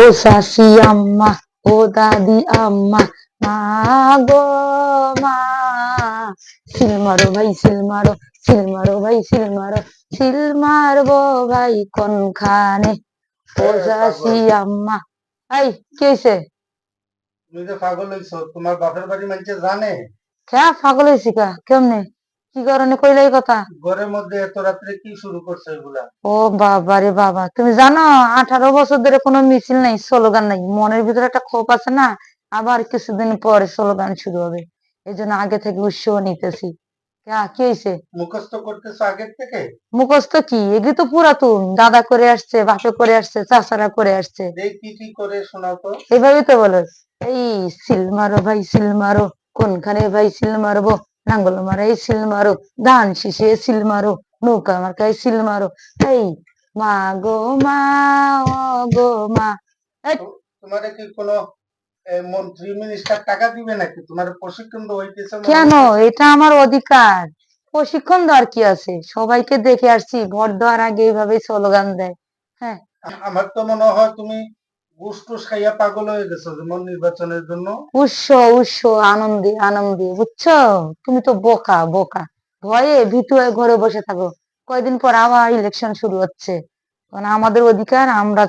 ও শাশি আম্মা ও দাদি আম্মা মা গো মা। সিল মারো ভাই সিল মারো সিল মারো ভাই সিল মারো সিল মারবো ভাই কোনখানে? ও শাশি আম্মা। এই কি হয়েছে তুমি যে পাগল হইছো তোমার বাপের বাড়ি মানুষে জানে। কে পাগল হয়েছি কা কেমনে? কি কারণে কইলে এই কথা? ঘরের মধ্যে এত রাত্রে কি শুরু করছে এগুলা? ও বাবা রে বাবা তুমি জানো আঠারো বছর ধরে কোনো মিছিল নাই স্লোগান নাই মনের ভিতরে একটা ক্ষোভ আছে না? আবার কিছুদিন পরে স্লোগান শুরু হবে। এই জন্য আগে থেকে উৎসাহ নিতেছি। কি হয়েছে মুখস্থ করতেছো আগের থেকে? মুখস্থ কি? এগুলি তো পুরাতন। দাদা করে আসছে বাপে করে আসছে চাচারা করে আসছে। কি কি করে শোনাও তো? এইভাবেই তো বলো। এই সিল মারো ভাই সিল মারো। কোনখানে ভাই সিল মারবো? মারাই সিল মারো ধান শীষে সিল মারো নৌকা মার্কায় সিল মারো। এই মা গো মা ও গো মা। তোমার কি কোনো মন্ত্রী মিনিস্টার টাকা দিবে নাকি? তোমার প্রশিক্ষণ হইতেছে কেন? এটা আমার অধিকার। প্রশিক্ষণ দেওয়ার কি আছে? সবাইকে দেখে আসছি ভোট দেওয়ার আগে এইভাবে স্লোগান দেয়। হ্যাঁ। আমার তো মনে হয় তুমি ঘুষ খাইয়া পাগল হয়ে গেছো যেমন নির্বাচনের জন্য। উৎস উৎস আনন্দে আনন্দে বুঝছ? তুমি তো বোকা বোকা। ভয়ে ভীতু হয়ে ঘরে বসে থাকো। কয়দিন পর আবার ইলেকশন শুরু হচ্ছে। আমাদের অধিকার আমরা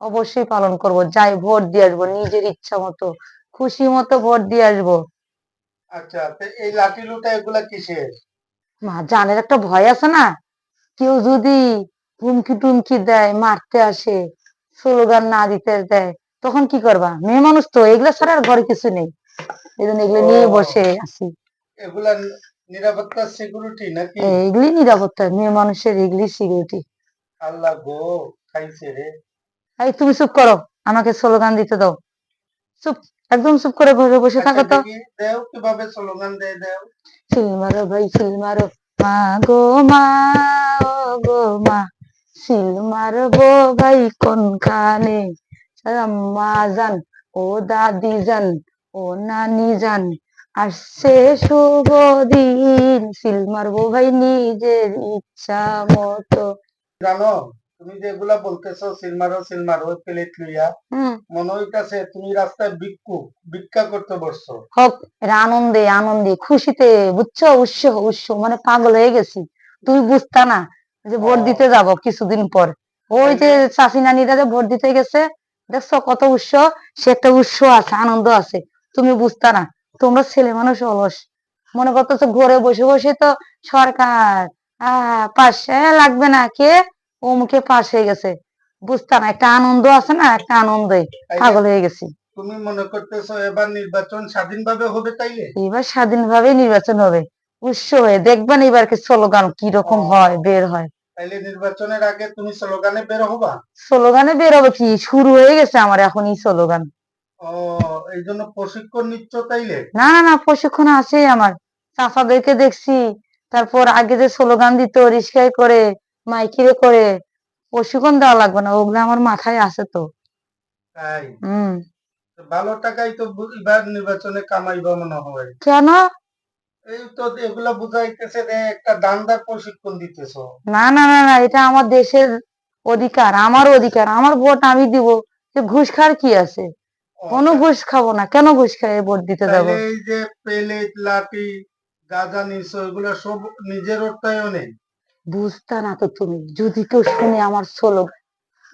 অবশ্যই পালন করব। যাই ভোট দিয়ে আসব নিজের ইচ্ছা মতো খুশি মতো ভোট দিয়ে আসব। আচ্ছা এই লাঠি লুটা এগুলা কিসের? মা জানের একটা ভয় আছে না? কেউ যদি হুমকি টুমকি দেয় মারতে আসে স্লোগান না দিতে দেয় তখন কি করবা? মেয়ে মানুষ তো এগুলা ছাড়া আর ঘরে কিছু নেই। এই জন্য এগুলো নিয়ে বসে আছি। এগুলা নিরাপত্তা সিকিউরিটি নাকি? এগুলি নিরাপত্তা মেয়ে মানুষের এগুলি সিকিউরিটি আল্লাহ গো খাইছে রে। এই তুমি চুপ করো আমাকে স্লোগান দিতে দাও। চুপ একদম চুপ করে ঘরে বসে থাকো আচ্ছা তো দেও কীভাবে স্লোগান দেয় দেও। সিল মারো ভাই সিল মারো। মা গো মা। মারবো ভাই কোনখানে? আম্মা জান ও দাদি জান ও নানি জান আসছে শুভ দিন সিল মারবো ভাই নিজের ইচ্ছা মতো। জানো তুমি যেগুলা বলতেছো সিলমারো সিলমারো প্লেট লইয়া মনে হইতাছে তুমি রাস্তায় ভিক্ষু ভিক্ষা করতে বসছো। হোক আনন্দে আনন্দে খুশিতে বুঝছ? উৎসাহ উৎসাহ মানে পাগল হয়ে গেছি। তুমি বুঝতা না যে ভোট দিতে যাব কিছুদিন পর। ওই যে চাষি নানিরা যে ভোট দিতে গেছে দেখছ কত উৎসাহ সে একটা উৎসাহ আছে আনন্দ আছে। তুমি বুঝতা না তোমরা ছেলে মানুষ অলস। মনে করতেছো ঘরে বসে বসে তো সরকার আহ পাশে লাগবে না কে? অমুকে পাশ হয়ে গেছে। বুঝতা না একটা আনন্দ আছে না একটা আনন্দে পাগল হয়ে গেছি। তুমি মনে করতেছো এবার নির্বাচন স্বাধীনভাবে হবে তাইলে? এবার স্বাধীনভাবে নির্বাচন হবে। উৎস হয়ে দেখবেন এবার কি স্লোগান কি রকম হয় বের হয়। তাইলে নির্বাচনের আগে তুমি স্লোগানে বের হবা? স্লোগানে বের হবে কি? শুরু হয়ে গেছে আমার এখন এই স্লোগান। ও এই জন্য প্রশিক্ষণ নিচ্ছ তাইলে? না না না প্রশিক্ষণ আছে আমার। চাচাদেরকে দেখছি তারপর আগে যে স্লোগান দিত রিস্কায় করে মাইকিরে করে প্রশিক্ষণ দেওয়া লাগবে না ওগুলো আমার মাথায় আছে তো। তাই? হম। ভালো টাকাই তো এবার নির্বাচনে কামাইবা মনে হয়। কেন? এই তো এগুলা বুঝাইতেছে একটা দান্দার প্রশিক্ষণ দিতেছো। না না না না এটা আমার দেশের অধিকার আমার অধিকার আমার ভোট আমি দিব। যে ঘুষ খাওয়ার কি আছে? কোনো ঘুষ খাব না কেন ঘুষ খাই ভোট দিতে যাব? এই যে পেলেট লাঠি গাঁজা নিছো এগুলা সব নিজের বুঝতা না তো তুমি যদি কেউ শুনে আমার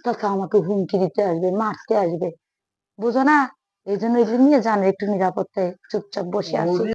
তখন আমাকে হুমকি দিতে আসবে মারতে আসবে। বুঝো না? এই জন্য এগুলো নিয়ে জানো একটু নিরাপত্তায় চুপচাপ বসে আছি।